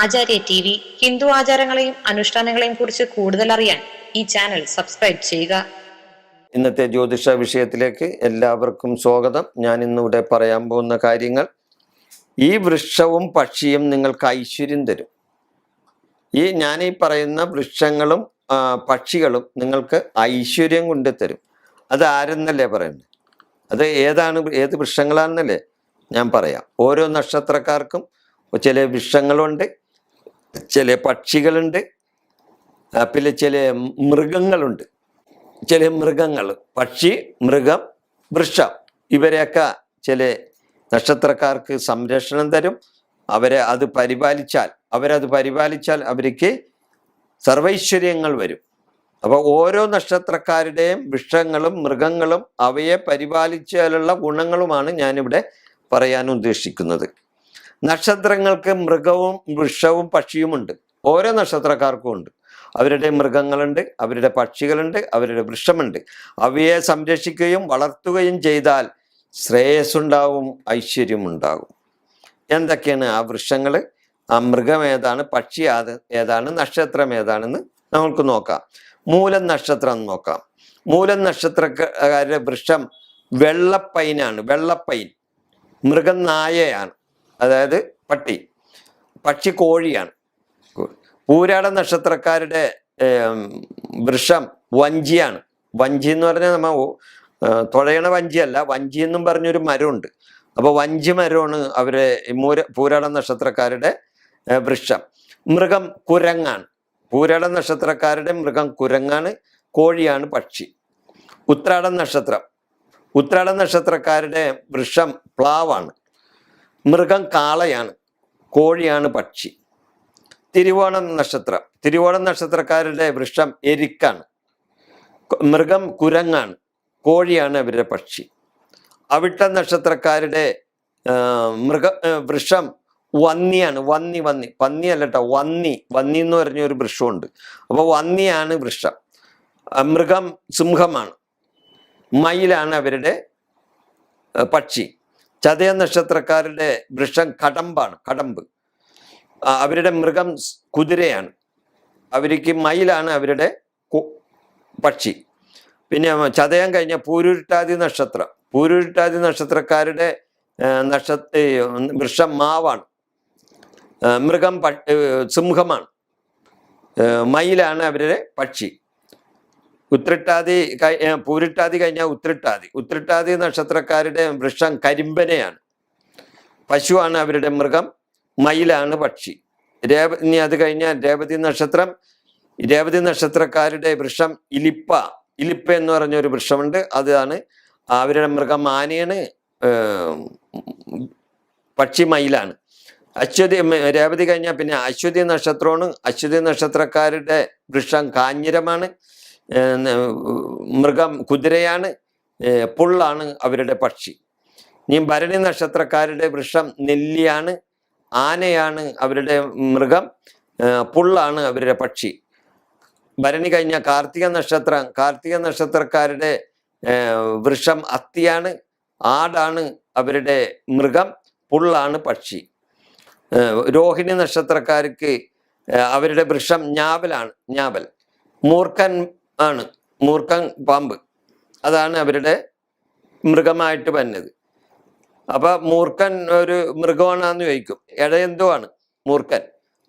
ആചാര്യ T V Hindu ആചാരങ്ങളെയും അനുഷ്ഠാനങ്ങളെയും കുറിച്ച് കൂടുതൽ അറിയാൻ ഈ ചാനൽ സബ്സ്ക്രൈബ് ചെയ്യുക. ഇന്നത്തെ ജ്യോതിഷ വിഷയത്തിലേക്ക് എല്ലാവർക്കും സ്വാഗതം. ഞാൻ ഇന്നിവിടെ പറയാൻ പോകുന്ന കാര്യങ്ങൾ ഈ വൃക്ഷവും പക്ഷിയും നിങ്ങൾക്ക് ഐശ്വര്യം തരും. ഈ ഞാൻ ഈ പറയുന്ന വൃക്ഷങ്ങളും പക്ഷികളും നിങ്ങൾക്ക് ഐശ്വര്യം കൊണ്ട് തരും. അത് ആരെന്നല്ലേ പറയുന്നത് അത് ഏതാണ് ഏത് വൃക്ഷങ്ങളാണെന്നല്ലേ ഞാൻ പറയാം. ഓരോ നക്ഷത്രക്കാർക്കും ചില വൃക്ഷങ്ങളുണ്ട്. ചില പക്ഷികളുണ്ട് പിന്നെ ചില മൃഗങ്ങളുണ്ട്. ചില മൃഗങ്ങൾ പക്ഷി മൃഗം വൃക്ഷം ഇവരെയൊക്കെ ചില നക്ഷത്രക്കാർക്ക് സംരക്ഷണം തരും. അവരെ അത് പരിപാലിച്ചാൽ അവരത് പരിപാലിച്ചാൽ അവർക്ക് സർവൈശ്വര്യങ്ങൾ വരും. അപ്പോൾ ഓരോ നക്ഷത്രക്കാരുടെയും വൃക്ഷങ്ങളും മൃഗങ്ങളും അവയെ പരിപാലിച്ചാലുള്ള ഗുണങ്ങളുമാണ് ഞാനിവിടെ പറയാൻ ഉദ്ദേശിക്കുന്നത്. നക്ഷത്രങ്ങൾക്ക് മൃഗവും വൃക്ഷവും പക്ഷിയുമുണ്ട്. ഓരോ നക്ഷത്രക്കാർക്കും ഉണ്ട്. അവരുടെ മൃഗങ്ങളുണ്ട് അവരുടെ പക്ഷികളുണ്ട് അവരുടെ വൃക്ഷമുണ്ട്. അവയെ സംരക്ഷിക്കുകയും വളർത്തുകയും ചെയ്താൽ ശ്രേയസ്സുണ്ടാവും ഐശ്വര്യമുണ്ടാകും. എന്തൊക്കെയാണ് ആ വൃക്ഷങ്ങൾ ആ മൃഗം ഏതാണ്? പക്ഷി ഏതാണ്? നക്ഷത്രം ഏതാണെന്ന് നമുക്ക് നോക്കാം. മൂലം നക്ഷത്രം നോക്കാം. മൂലം നക്ഷത്രക്കാരുടെ വൃക്ഷം വെള്ളപ്പൈനാണ്. വെള്ളപ്പൈൻ. മൃഗം നായയാണ്. അതായത് പട്ടി. പക്ഷി കോഴിയാണ്. പൂരാട നക്ഷത്രക്കാരുടെ വൃഷം വഞ്ചിയാണ്. വഞ്ചി എന്ന് പറഞ്ഞാൽ നമ്മ തുഴയണ വഞ്ചിയല്ല വഞ്ചി എന്നും പറഞ്ഞൊരു മരമുണ്ട്. അപ്പോൾ വഞ്ചി മരമാണ് അവരെ മൂര പൂരാട നക്ഷത്രക്കാരുടെ വൃക്ഷം. മൃഗം കുരങ്ങാണ്. പൂരാട നക്ഷത്രക്കാരുടെ മൃഗം കുരങ്ങാണ് കോഴിയാണ് പക്ഷി. ഉത്രാട നക്ഷത്രം. ഉത്രാട നക്ഷത്രക്കാരുടെ വൃക്ഷം പ്ലാവാണ്. മൃഗം കാളയാണ് കോഴിയാണ് പക്ഷി. തിരുവോണം നക്ഷത്രം തിരുവോണം നക്ഷത്രക്കാരുടെ വൃക്ഷം എരിക്കാണ്. മൃഗം കുരങ്ങാണ് കോഴിയാണ് അവരുടെ പക്ഷി. അവിട്ട നക്ഷത്രക്കാരുടെ മൃഗ വൃക്ഷം വന്നിയാണ് വന്നി വന്നി. പന്നി അല്ല കേട്ടോ വന്നി. വന്നി എന്ന് പറഞ്ഞ ഒരു വൃക്ഷമുണ്ട്. അപ്പോൾ വന്നിയാണ് വൃക്ഷം. മൃഗം സിംഹമാണ്. മയിലാണ് അവരുടെ പക്ഷി. ചതയ നക്ഷത്രക്കാരുടെ വൃക്ഷം കടമ്പാണ് കടമ്പ്. അവരുടെ മൃഗം കുതിരയാണ്. അവർക്ക് മയിലാണ് അവരുടെ പക്ഷി. പിന്നെ ചതയം കഴിഞ്ഞ പൂരുരുട്ടാതി നക്ഷത്രം. പൂരുരുട്ടാതി നക്ഷത്രക്കാരുടെ നക്ഷത്ര വൃക്ഷം മാവാണ്. മൃഗം സിംഹമാണ്. മയിലാണ് അവരുടെ പക്ഷി. ഉത്രട്ടാതി പൂരിട്ടാതി കഴിഞ്ഞാൽ ഉത്രട്ടാതി. ഉത്രട്ടാതി നക്ഷത്രക്കാരുടെ വൃക്ഷം കരിമ്പനെയാണ്. പശുവാണ് അവരുടെ മൃഗം മയിലാണ് പക്ഷി. രേവ ഇനി അത് കഴിഞ്ഞാൽ രേവതി നക്ഷത്രം. രേവതി നക്ഷത്രക്കാരുടെ വൃക്ഷം ഇലിപ്പ. ഇലിപ്പ എന്ന് പറഞ്ഞ ഒരു വൃക്ഷമുണ്ട്. അതാണ് അവരുടെ മൃഗം ആനയാണ് പക്ഷി മയിലാണ്. അശ്വതി രേവതി കഴിഞ്ഞാൽ പിന്നെ അശ്വതി നക്ഷത്രമാണ് അശ്വതി നക്ഷത്രക്കാരുടെ വൃക്ഷം കാഞ്ഞിരമാണ്. മൃഗം കുതിരയാണ് പുള്ളാണ് അവരുടെ പക്ഷി. ഇനി ഭരണി നക്ഷത്രക്കാരുടെ വൃക്ഷം നെല്ലിയാണ് ആനയാണ് അവരുടെ മൃഗം പുള്ളാണ് അവരുടെ പക്ഷി. ഭരണി കഴിഞ്ഞ കാർത്തിക നക്ഷത്രം കാർത്തിക നക്ഷത്രക്കാരുടെ വൃക്ഷം അത്തിയാണ് ആടാണ് അവരുടെ മൃഗം പുള്ളാണ് പക്ഷി. രോഹിണി നക്ഷത്രക്കാർക്ക് അവരുടെ വൃക്ഷം ഞാവലാണ് ഞാവൽ. മൂർഖൻ ആണ്. മൂർഖൻ പാമ്പ്. അതാണ് അവരുടെ മൃഗമായിട്ട് വന്നത്. അപ്പൊ മൂർഖൻ ഒരു മൃഗമാണെന്ന് ചോദിക്കും. ഇടയെന്തോ ആണ് മൂർഖൻ?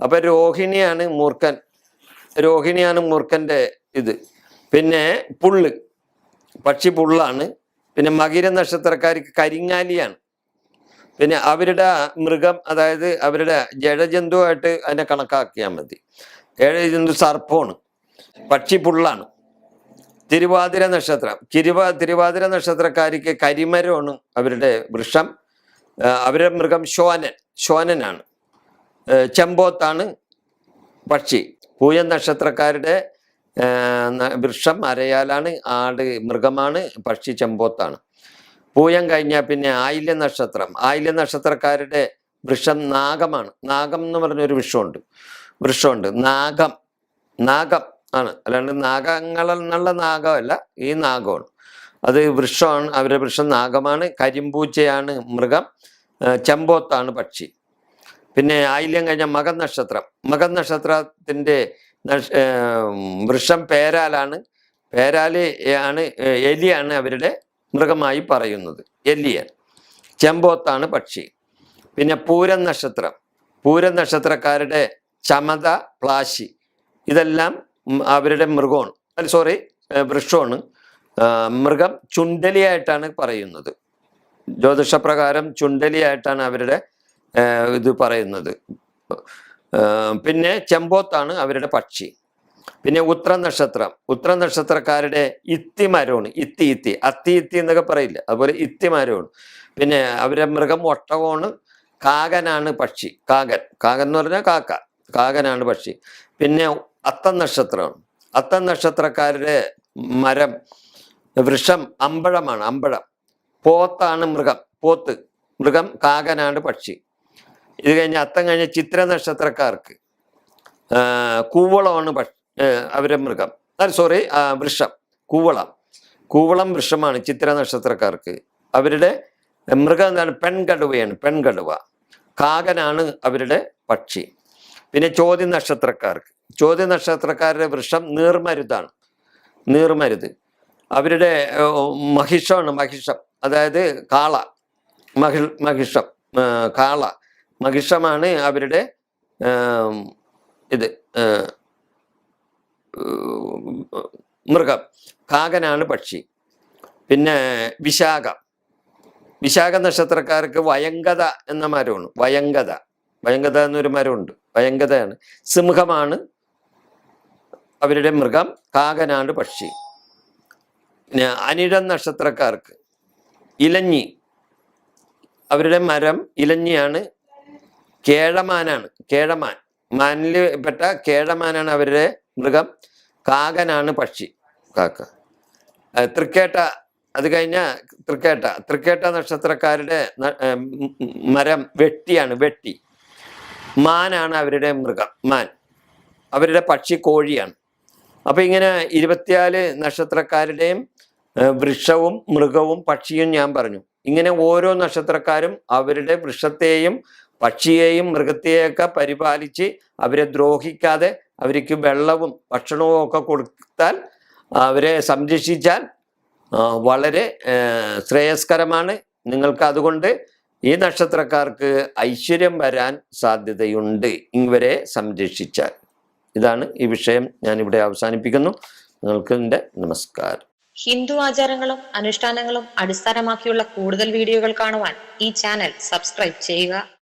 അപ്പൊ രോഹിണിയാണ് മൂർഖൻ. രോഹിണിയാണ് മൂർഖന്റെ ഇത്. പിന്നെ പുള്ള്. പക്ഷി പുള്ളാണ്. പിന്നെ മകിര നക്ഷത്രക്കാർക്ക് കരിങ്ങാലിയാണ്. പിന്നെ അവരുടെ മൃഗം അതായത് അവരുടെ ജഡജന്തുവായിട്ട് അതിനെ കണക്കാക്കിയാൽ മതി. ജഡജന്തു സർപ്പമാണ്. പക്ഷി പുള്ളാണ്. തിരുവാതിര നക്ഷത്രം. തിരുവാ തിരുവാതിര നക്ഷത്രക്കാരിക്ക് കരിമരമാണ് അവരുടെ വൃക്ഷം. അവരുടെ മൃഗം ശോനൻ ശോനനാണ്. ചെമ്പോത്താണ് പക്ഷി. പൂയൻ നക്ഷത്രക്കാരുടെ വൃക്ഷം അരയാലാണ് ആട് മൃഗമാണ് പക്ഷി ചെമ്പോത്താണ്. പൂയം കഴിഞ്ഞാൽ പിന്നെ ആയില്യ നക്ഷത്രം. ആയില്യ നക്ഷത്രക്കാരുടെ വൃക്ഷം നാഗമാണ്. നാഗം എന്ന് പറഞ്ഞൊരു വൃക്ഷമുണ്ട്. വൃക്ഷമുണ്ട്. നാഗം. നാഗം. ആണ്. അല്ലാണ്ട് നാഗങ്ങൾ എന്നുള്ള നാഗമല്ല ഈ നാഗമാണ്. അത് വൃക്ഷമാണ് അവരുടെ വൃക്ഷം നാഗമാണ് കരിമ്പൂച്ചയാണ് മൃഗം ചെമ്പോത്താണ് പക്ഷി. പിന്നെ ആയില്യം കഴിഞ്ഞ മകൻ നക്ഷത്രം. മകൻ നക്ഷത്രത്തിന്റെ നക്ഷ- വൃക്ഷം പേരാലാണ്. പേരാൽ ആണ് എലിയാണ് അവരുടെ മൃഗമായി പറയുന്നത് എലിയൻ. ചെമ്പോത്താണ് പക്ഷി. പിന്നെ പൂരം നക്ഷത്രം. പൂരം നക്ഷത്രക്കാരുടെ ചമത പ്ലാശി. ഇതെല്ലാം അവരുടെ മൃഗമാണ്. അല്ല സോറി വൃക്ഷമാണ്. മൃഗം ചുണ്ടലിയായിട്ടാണ് പറയുന്നത്. ജ്യോതിഷപ്രകാരം ചുണ്ടലിയായിട്ടാണ് അവരുടെ ഇത് പറയുന്നത്. പിന്നെ ചെമ്പോത്താണ് അവരുടെ പക്ഷി. പിന്നെ ഉത്ര നക്ഷത്രം ഉത്ര നക്ഷത്രക്കാരുടെ ഇത്തിമരമാണ്. ഇത്തി ഇത്തി. അത്തി ഇത്തി എന്നൊക്കെ പറയില്ല? അതുപോലെ ഇത്തിമരമാണ്. പിന്നെ അവരുടെ മൃഗം ഒട്ടകമാണ്. കാകനാണ് പക്ഷി. കാകൻ. കാകൻ എന്ന് പറഞ്ഞാൽ കാക്ക. കാകനാണ് പക്ഷി. പിന്നെ അത്തം നക്ഷത്രമാണ് അത്തം നക്ഷത്രക്കാരുടെ മരം വൃഷം അമ്പഴമാണ് അമ്പഴം. പോത്താണ് മൃഗം പോത്ത്. മൃഗം കാകനാണ് പക്ഷി. ഇത് കഴിഞ്ഞ് അത്തം കഴിഞ്ഞ ചിത്ര നക്ഷത്രക്കാർക്ക് കൂവളമാണ് പക്ഷി അവരുടെ മൃഗം. സോറി വൃഷം കൂവളം. കൂവളം വൃഷമാണ് ചിത്ര നക്ഷത്രക്കാർക്ക് അവരുടെ മൃഗം എന്താണ്? പെൺകടുവയാണ് പെൺകടുവ. കാകനാണ് അവരുടെ പക്ഷി. പിന്നെ ചോദ്യ നക്ഷത്രക്കാർക്ക് ചോദ്യ നക്ഷത്രക്കാരുടെ വൃക്ഷം നീർമരുതാണ്. നീർമരുത്. അവരുടെ മഹിഷമാണ് മഹിഷം. അതായത് കാള. മഹി മഹിഷം കാള. മഹിഷമാണ് അവരുടെ ഇത് മൃഗം. കാകനാണ് പക്ഷി. പിന്നെ വിശാഖ. വിശാഖ നക്ഷത്രക്കാർക്ക് വയങ്കത എന്ന മരമാണ്. വയങ്കത വയങ്കത എന്നൊരു മരമുണ്ട്. വയങ്കതയാണ് സിംഹമാണ് അവരുടെ മൃഗം കാകനാട് പക്ഷി. പിന്നെ അനിഴം നക്ഷത്രക്കാർക്ക് ഇലഞ്ഞി. അവരുടെ മരം ഇലഞ്ഞിയാണ്. കേഴമാനാണ് കേഴമാൻ. മാനിൽ പെട്ട കേഴമാനാണ് അവരുടെ മൃഗം. കാകനാണ് പക്ഷി. കാക്ക. തൃക്കേട്ട അത് കഴിഞ്ഞ തൃക്കേട്ട. തൃക്കേട്ട നക്ഷത്രക്കാരുടെ മരം വെട്ടിയാണ് വെട്ടി. മാനാണ് അവരുടെ മൃഗം മാൻ. അവരുടെ പക്ഷി കോഴിയാണ്. അപ്പൊ ഇങ്ങനെ ഇരുപത്തിനാല് നക്ഷത്രക്കാരുടെയും വൃക്ഷവും മൃഗവും പക്ഷിയും ഞാൻ പറഞ്ഞു. ഇങ്ങനെ ഓരോ നക്ഷത്രക്കാരും അവരുടെ വൃക്ഷത്തെയും പക്ഷിയെയും മൃഗത്തെയൊക്കെ പരിപാലിച്ച് അവരെ ദ്രോഹിക്കാതെ അവർക്ക് വെള്ളവും ഭക്ഷണവും ഒക്കെ കൊടുത്താൽ അവരെ സംരക്ഷിച്ചാൽ വളരെ ശ്രേയസ്കരമാണ്. നിങ്ങൾക്ക് അതുകൊണ്ട് ഈ നക്ഷത്രക്കാർക്ക് ഐശ്വര്യം വരാൻ സാധ്യതയുണ്ട്. ഇവരെ സംരക്ഷിച്ചാൽ. ഇതാണ് ഈ വിഷയം ഞാൻ ഇവിടെ അവസാനിപ്പിക്കുന്നു. നിങ്ങൾക്ക് എന്റെ നമസ്കാരം. ഹിന്ദു ആചാരങ്ങളും അനുഷ്ഠാനങ്ങളും അടിസ്ഥാനമാക്കിയുള്ള കൂടുതൽ വീഡിയോകൾ കാണുവാൻ ഈ ചാനൽ സബ്സ്ക്രൈബ് ചെയ്യുക.